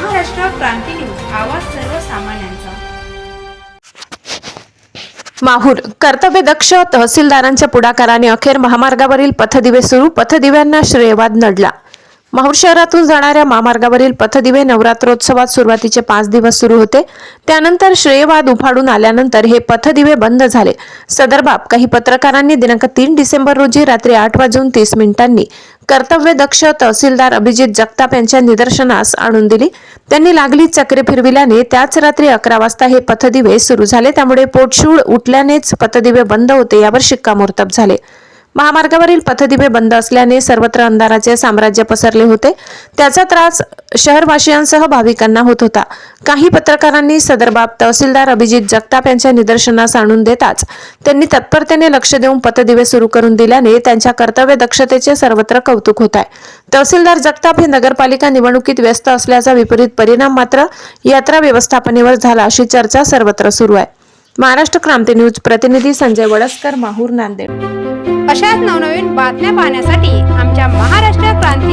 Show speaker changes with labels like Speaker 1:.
Speaker 1: क्रांती news आवाज सर्वसामान्यांचा.
Speaker 2: माहूर कर्तव्यदक्ष तहसीलदारांच्या पुढाकाराने अखेर महामार्गावरील पथदिवे सुरू पथदिव्यांना श्रेयवाद नडला. माहूर शहरातून जाणाऱ्या महामार्गावरील पथदिवे नवरात्रोत्सवात सुरुवातीचे पाच दिवस सुरू होते. त्यानंतर श्रेयवाद उफाडून आल्यानंतर हे पथदिवे बंद झाले. सदरबाब काही पत्रकारांनी दिनांक तीन डिसेंबर रोजी रात्री आठ वाजून तीस मिनिटांनी कर्तव्यदक्ष तहसीलदार अभिजित जगताप यांच्या निदर्शनास आणून दिली. त्यांनी लागली चक्रे फिरविल्याने त्याच रात्री अकरा वाजता हे पथदिवे सुरू झाले. त्यामुळे पोटशूळ उठल्यानेच पथदिवे बंद होते यावर शिक्कामोर्तब झाले. महामार्गावरील पथदिवे बंद असल्याने सर्वत्र अंधाराचे साम्राज्य पसरले होते. त्याचा त्रास शहरवासियांसह भाविकांना होत होता. काही पत्रकारांनी सदर बाब तहसीलदार अभिजित जगताप यांच्या निदर्शनास आणून देताच त्यांनी तत्परतेने लक्ष देऊन पथदिवे सुरू करून दिल्याने त्यांच्या कर्तव्य दक्षतेचे सर्वत्र कौतुक होत आहे. तहसीलदार जगताप हे नगरपालिका निवडणुकीत व्यस्त असल्याचा विपरीत परिणाम मात्र यात्रा व्यवस्थापनेवर झाला अशी चर्चा सर्वत्र सुरू आहे. महाराष्ट्र क्रांती न्यूज प्रतिनिधी संजय वडसकर माहूर नांदेड.
Speaker 1: अशाच नवनवीन बातम्या पाहण्यासाठी आमच्या महाराष्ट्र क्रांती